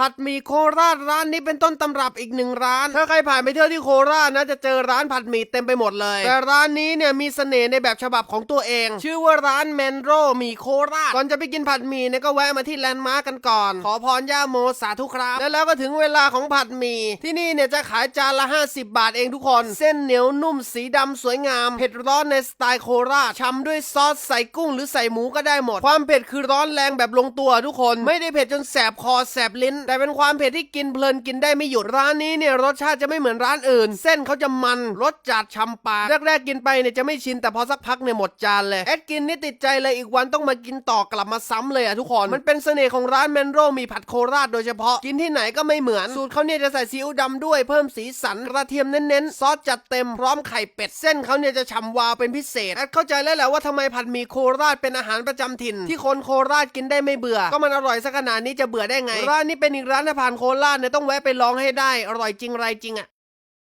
ผัดหมี่โคราชร้านนี้เป็นต้นตำรับอีกหนึ่งร้าน ถ้าใครผ่านไปเที่ยวที่โคราชนะจะเจอร้านผัดหมี่เต็มไปหมดเลย แต่ร้านนี้เนี่ยมีเสน่ห์ในแบบฉบับของตัวเอง ชื่อว่าร้านแมนโรหมี่โคราช ก่อนจะไปกินผัดหมี่เนี่ยก็แวะมาที่แลนด์มาร์กกันก่อน ขอพรย่าโมสาธุครับ แล้วแล้วก็ถึงเวลาของผัดหมี่ ที่นี่เนี่ยจะขายจานละ 50 บาทเองทุกคน เส้นเหนียวนุ่มสีดำสวยงาม เผ็ดร้อนในสไตล์โคราชชำด้วยซอสใส่กุ้งหรือใส่หมูก็ได้หมด ความเผ็ดคือร้อนแรงแบบลงตัวทุกคน ไม่ได้เผ็ดจนแสบคอแสบลิ้นแต่เป็นความเผ็ดที่กินเพลินกินได้ไม่หยุดร้านนี้เนี่ยรสชาติจะไม่เหมือนร้านอื่น เส้นเขาจะมันรสจัดชำปากแรกๆกินไปเนี่ยจะไม่ชินแต่พอสักพักเนี่ยหมดจานเลยแอดกินนี่ติดใจเลยอีกวันต้องมากินต่อกลับมาซ้ำเลยอะทุกคนมันเป็นเสน่ห์ของร้านแมนโรมีผัดโคราชโดยเฉพาะกินที่ไหนก็ไม่เหมือนสูตรเขาเนี่ยจะใส่ซีอิ๊วดำด้วยเพิ่มสีสันกระเทียมเน้นๆซอสจัดเต็มพร้อมไข่เป็ดเส้นเขาเนี่ยจะฉ่ำวาวเป็นพิเศษแอดเข้าใจแล้วแหละว่าทำไมผัดหมี่โคราชเป็นอาหารประจำถิ่น ที่คนโคราชกินได้ไม่เบื่อ ก็มันอร่อยสักขนาดนี้จะเบื่อได้ไงร้านนี้เป็นอีกร้านที่ผ่านโคราชเนี่ยต้องแวะไปลองให้ได้ อร่อยจริงไรจริงอะ